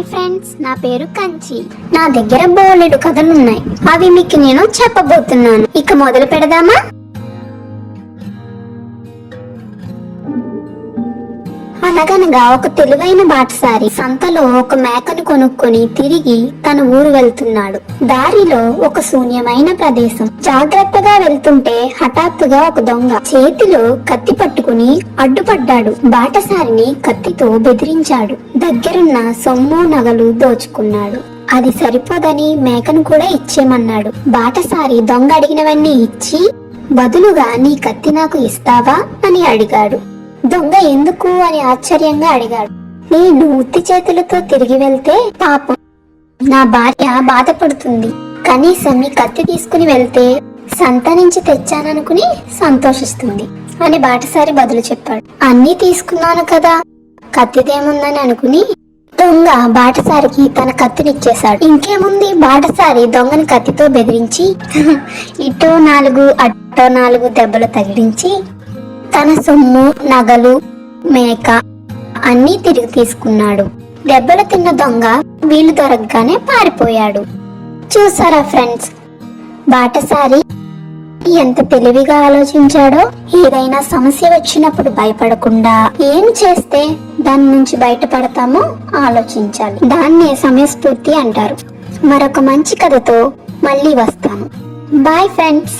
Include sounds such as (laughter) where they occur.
Hi friends నా పేరు కంచి. నా దగ్గర బోలెడు కథలున్నాయి. అవి మీకు నేను చెప్పబోతున్నాను. ఇక మొదలు పెడదామా? అనగనగా ఒక తెలివైన బాటసారి సంతలో ఒక మేకను కొనుక్కొని తిరిగి తన ఊరు వెళ్తున్నాడు. దారిలో ఒక శూన్యమైన ప్రదేశం. జాగ్రత్తగా వెళ్తుంటే హఠాత్తుగా ఒక దొంగ చేతిలో కత్తి పట్టుకుని అడ్డుపడ్డాడు. బాటసారిని కత్తితో బెదిరించాడు. దగ్గరున్న సొమ్ము నగలు దోచుకున్నాడు. అది సరిపోదని మేకను కూడా ఇచ్చేమన్నాడు బాటసారి దొంగ అడిగినవన్నీ ఇచ్చి బదులుగా నీ కత్తి నాకు ఇస్తావా? అని అడిగాడు. దొంగ ఎందుకు అని ఆశ్చర్యంగా అడిగాడు. నేను ఉత్తి చేతులతో తిరిగి వెళ్తే పాపం. నా భార్య బాధపడుతుంది. కనీసం మీ కత్తి తీసుకుని వెళ్తే సంత నుంచి తెచ్చాననుకుని సంతోషిస్తుంది అని బాటసారి బదులు చెప్పాడు. అన్నీ తీసుకున్నాను కదా. కత్తిదేముందని అనుకుని దొంగ బాటసారికి తన కత్తినిచ్చేశాడు. ఇంకేముంది? బాటసారి దొంగని కత్తితో బెదిరించి (laughs) ఇటో నాలుగు అట్టో నాలుగు దెబ్బలు తగిలించి తన సొమ్ము నగలు మేక అన్నీ తిరిగి తీసుకున్నాడు. దెబ్బలు తిన్న దొంగ వీలు దొరకగానే పారిపోయాడు. చూసారా ఫ్రెండ్స్? బాటసారి ఎంత తెలివిగా ఆలోచించాడో? ఏదైనా సమస్య వచ్చినప్పుడు భయపడకుండా ఏం చేస్తే దాని నుంచి బయటపడతామో ఆలోచించాలి. దాన్నే సమయస్ఫూర్తి అంటారు. మరొక మంచి కథతో మళ్ళీ వస్తాము బాయ్ ఫ్రెండ్స్!